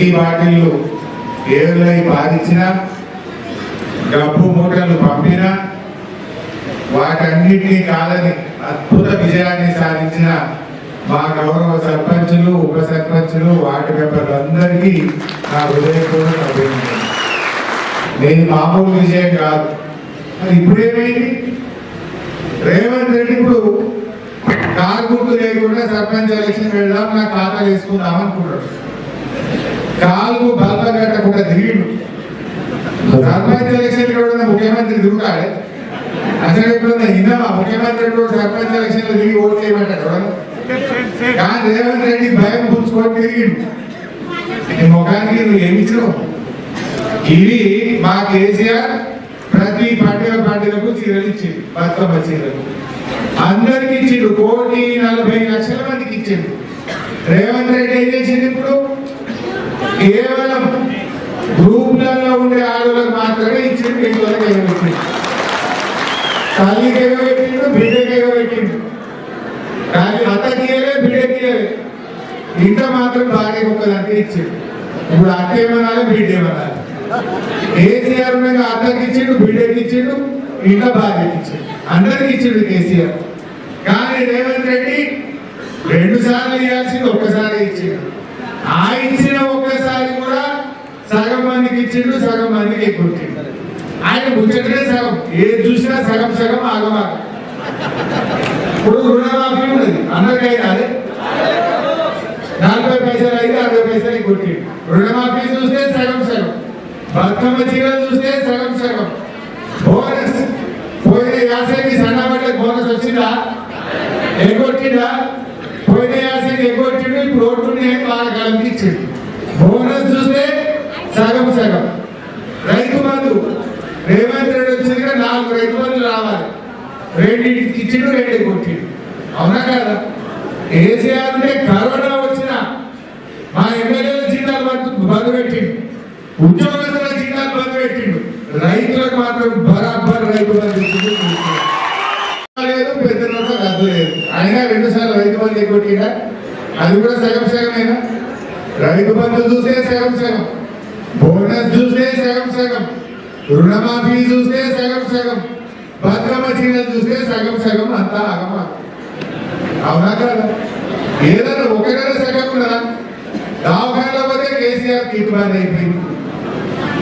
Whisky బాటిల్లు ఏరులై బాధించిన డబ్బు మూటలు పంపిన వాటన్నిటినీ కాదని అద్భుత విజయాన్ని సాధించిన మా గౌరవ సర్పంచులు ఉప సర్పంచులు వార్డు మెంబర్లు అందరికీ నా హృదయపూర్వక అభినందన నేను మామూలు విజయం కాదు. మరి ఇప్పుడేమైంది? రేవంత్ రెడ్డి ఇప్పుడు కారు గుర్తు లేకుండా సర్పంచ్ ఎలక్షన్ వెళ్దాం నా ఖాతా వేసుకుందాం అనుకుంటాడు కాలుకు బల్బ కట్టకుండా తిరిగిండు. సర్పంచ్ ఎలక్షన్ కూడా ముఖ్యమంత్రి తిరుగుతాడే? అసలు ఎప్పుడన్నా విన్నావా? ముఖ్యమంత్రి కూడా సర్పంచ్ ఎలక్షన్లో తిరిగి ఓట్లు వేయమంటాడు కానీ రేవంత్ రెడ్డి భయం పుచ్చుకొని తిరిగిండు. నీ ముఖానికి నువ్వు ఏమి ఇవి మా కేసీఆర్ ప్రతి పండుగ పండుగకు చీరలు ఇచ్చిండు బతుకమ్మ చీరలు. అందరికి ఇచ్చిండు కోటి నలభై లక్షల మందికి ఇచ్చిండు. రేవంత్ రెడ్డి ఏం చేసిండు ఇప్పుడు? కేవలం గ్రూపులలో ఉండే ఆడవాళ్ళకి మాత్రమే ఇచ్చిండు మిగతా ఎగబెట్టిండు తల్లికి ఎగబెట్టిండు బిడ్డకి ఎగబెట్టిండు కానీ అత్తకి ఇయ్యలే బిడ్డకి ఇయ్యలే. ఇంట మాత్రం భార్య ఒక్కదానికి ఇచ్చిండు. ఇప్పుడు అత్త ఏమనాలి బిడ్డ ఏమనాలి? కేసీఆర్ ఉండగా అత్తకి ఇచ్చిండు బిడ్డకి ఇచ్చిండు ఇంట భార్యకి ఇచ్చిండు. అందరికి ఇచ్చిండు కేసీఆర్. కానీ రేవంత్ రెడ్డి రెండు సార్లు ఇవ్వాల్సింది ఒక్కసారి ఇచ్చిండు. ఆ ఇచ్చిన సగం మందికి ఇచ్చిండు సగం మందికి ఎక్కువ ఆయన ముచ్చటనే సగం. ఏది చూసినా సగం సగం ఆగమాగం. ఇప్పుడు రుణమాఫీ ఉన్నది. అందరికైనా అదే. నలభై పైసలు అయితే అరవై పైసలు కొట్టి రుణమాఫీ చూస్తే సగం సగం. బతుకమ్మ చీరలు చూస్తే సగం సగం. బోనస్ పోయిన యాసకి సన్నబడ్డ బోనస్ వచ్చిందా? ఎగ్గొట్టిందా పోయిన యాసకి ఎగ్గొట్టిండు ఇప్పుడు ఓట్లుని వాళ్ళ కల్పించిండు బోనస్ చూస్తే సగం సగం రైతు బంధు. రేవంత్ రెడ్డి వచ్చిందిగా నాలుగు రైతు బంధులు రావాలి. రెండింటికి ఇచ్చిండు రెండు కొట్టిండు. అవునా కదా? కేసీఆర్ అంటే కరోనా వచ్చిన మా ఎమ్మెల్యేల జీతాలు బంధు బంద్ పెట్టిండు. ఉద్యోగస్తుల జీతాలు బంద్ పెట్టిండు. రైతులకు మాత్రం బరాబర్ రైతు బంధు లేదు పెద్ద నోట్ల రద్దు లేదు. అయినా రెండు సార్లు రైతు బంధు కొట్టిండా? అది కూడా సగం సగమేనా? రైతు బంధు చూసే సగం సగం. బోనస్ చూస్తే సగం సగం. రుణమాఫీ చూస్తే సగం సగం. బతుకమ్మ చీరలు చూస్తే సగం సగం. అంతా ఆగమా? అవునా కదా? ఏదైనా ఒకటైనా సగం ఉన్నదా? దవాఖానలో పోతే కేసీఆర్ కిట్ బంద్ అయిపోయింది.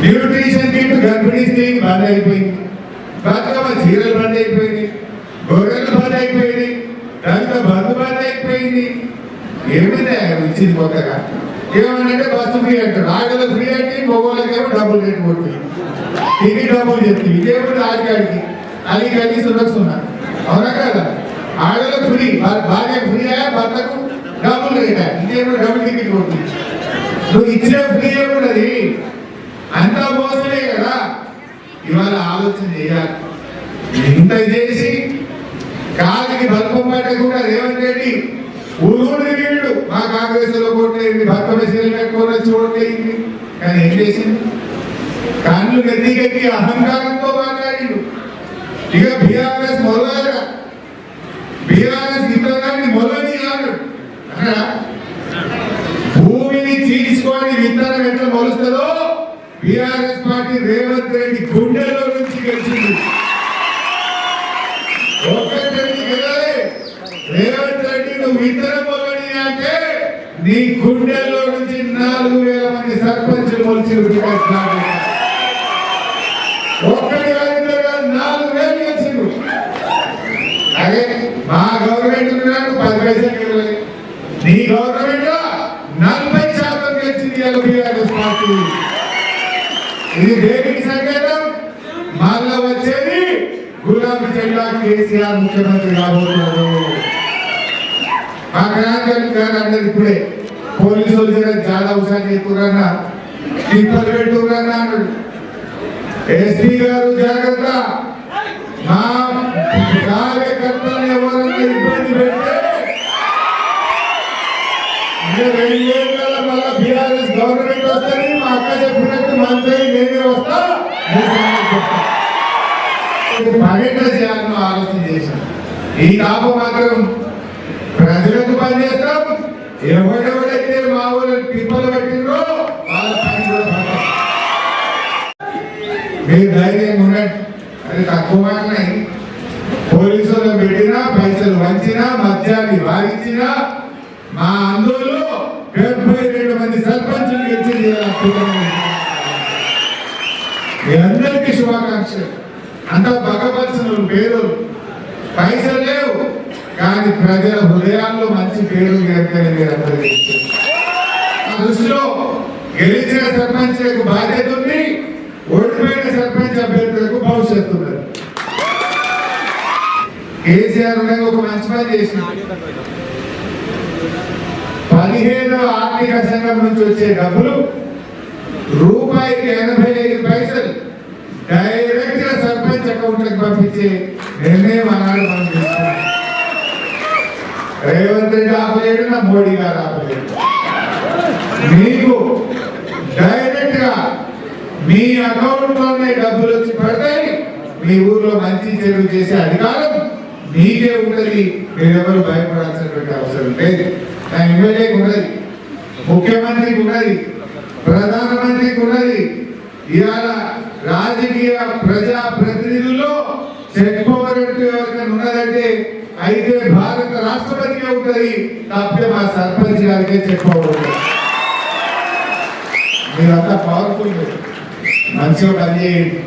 న్యూట్రిషన్ కిట్ గర్భిణీ స్త్రీకి బంద్ అయిపోయింది. బతుకమ్మ చీరలు బంద్ అయిపోయింది. గొర్రెలు బంద్ అయిపోయింది. దాంట్లో బంధు బంద్ అయిపోయింది. ఏమిటి ఇచ్చింది కొత్తగా ఏమనంటే బస్సు ఫ్రీ అంటారు. ఆడలకు ఫ్రీ అంటే మగవాళ్ళకేమో డబ్బులు రేటు కొట్టి ఇది డబ్బులు చెప్తుంది ఇదేమిటి ఆడికాడికి అది కలిగి సురక్షణ అవునా కదా? ఆడలకు ఫ్రీ భార్య ఫ్రీ అయ్యా భర్తకు డబ్బులు రేటా ఇదేమో డబ్బులు టికెట్ కొడుతుంది నువ్వు ఇచ్చే ఫ్రీ ఏమున్నది అంతా మోసమే కదా. ఇవాళ ఆలోచన చేయాలి. ఇంత చేసి కాలికి బల్పం పెట్టకుండా రేవంత్ రెడ్డి ఊరూరు మా కాంగ్రెస్లో కొట్టేది భర్త చీరలు కట్టుకొని వచ్చి ఓట్లేయింది కానీ ఏం చేసింది? కళ్ళు నెత్తికెక్కి అహంకారంతో మాట్లాడిండు. ఇక బీఆర్ఎస్ మొదలగా బీఆర్ఎస్ ఇంతగాని మొదలని కాదు భూమిని చీల్చుకొని విత్తనం ఎట్లా మొలుస్తుందో బీఆర్ఎస్ పార్టీ రేవంత్ రెడ్డి గుండెలో నుంచి గెలిచింది ఒక్కటి రెడ్డి గెలవలే. రేవంత్ రెడ్డి నువ్వు అంటే నీ గుండెల్లో నుంచి నాలుగు వేల మంది సర్పంచ్ మొలిచి ఒక్కటి కాదు నాలుగు వేలు గెలిచిండు అదే మా గవర్నమెంట్ ఉన్నాడు పది పైసలు గెలవలే నీ గవర్నమెంట్? నలభై శాతం గెలిచింది ఇవాళ బీఆర్ఎస్ పార్టీ. ఇది దేనికి సంకేతం? మళ్ళా వచ్చేది గులాబీ జెండా కేసీఆర్ ముఖ్యమంత్రి కాబోతున్నాడు. ఆ గ్రామానికి గారు అన్నది ఇప్పుడే. పోలీసు వాళ్ళు చాలా ఉత్సాహం చేస్తున్నా టిప్పలు పెట్టుకున్నా అన్నాడు ఎస్పీ గారు జాగ్రత్త. మా కార్యకర్తలు ఎవరైనా ఇబ్బంది పెడితే ఇంకా రెండేళ్ళ మళ్ళా బీఆర్ఎస్ గవర్నమెంట్ వస్తుంది. మా అక్క చెప్పినట్టు మంత్రి నేనే వస్తా. పర్యటన చేయాలని ఆలోచన చేశాను ఈ కాపు మాత్రం ప్రజలకు పనిచేస్తాం. ఎవడెవడైతే మా ఊళ్ళని పిప్పలు పెట్టిండ్రో వాళ్ళ పని కూడా మీరు ధైర్యంగా ఉండండి. అది తక్కువ పోలీసులు పెట్టినా పైసలు వంచినా మద్యాన్ని వారించినా మా అందులో డెబ్బై రెండు మంది సర్పంచులు గెలిచి మీ అందరికీ శుభాకాంక్షలు. అంతా భగవత్సలు పేరు పైసలు లేవు. కానీ ప్రజల హృదయాల్లో మంచి పేరు ఎక్కని మీరు అందరికీ ఆ దృష్టిలో గెలిచిన సర్పంచ్లకు బాధ్యత ఉంది ఓడిపోయిన సర్పంచ్ అభ్యర్థులకు భవిష్యత్తు ఉన్నది. కేసీఆర్ ఒక మంచి పని చేసిన పదిహేను ఆర్థిక సంఘం నుంచి వచ్చే డబ్బులు రూపాయికి ఎనభై ఐదు పైసలు డైరెక్ట్గా సర్పంచ్ అకౌంట్కి పంపించే నిర్ణయం అన్నాడు మనం రేవంత్ రెడ్డి ఆపలేడు నా మోడీ గారు ఆపలేడు. మీకు డైరెక్ట్గా మీ అకౌంట్లోనే డబ్బులు వచ్చి పెడతాయి. మీ ఊర్లో మంచి చెడు చేసే అధికారం మీకే ఉంటది మీరెవరు భయపడాల్సినటువంటి అవసరం లేదు. నా ఎమ్మెల్యేకి ఉన్నది ముఖ్యమంత్రికి ఉన్నది ప్రధానమంత్రికి ఉన్నది. ఇవాళ రాజకీయ ప్రజా ప్రతినిధుల్లో ఉంటది మా సర్పంచ్ గారికే చెక్ మీరంతా పవర్ఫుల్ మంచిగా పనిచేయండి.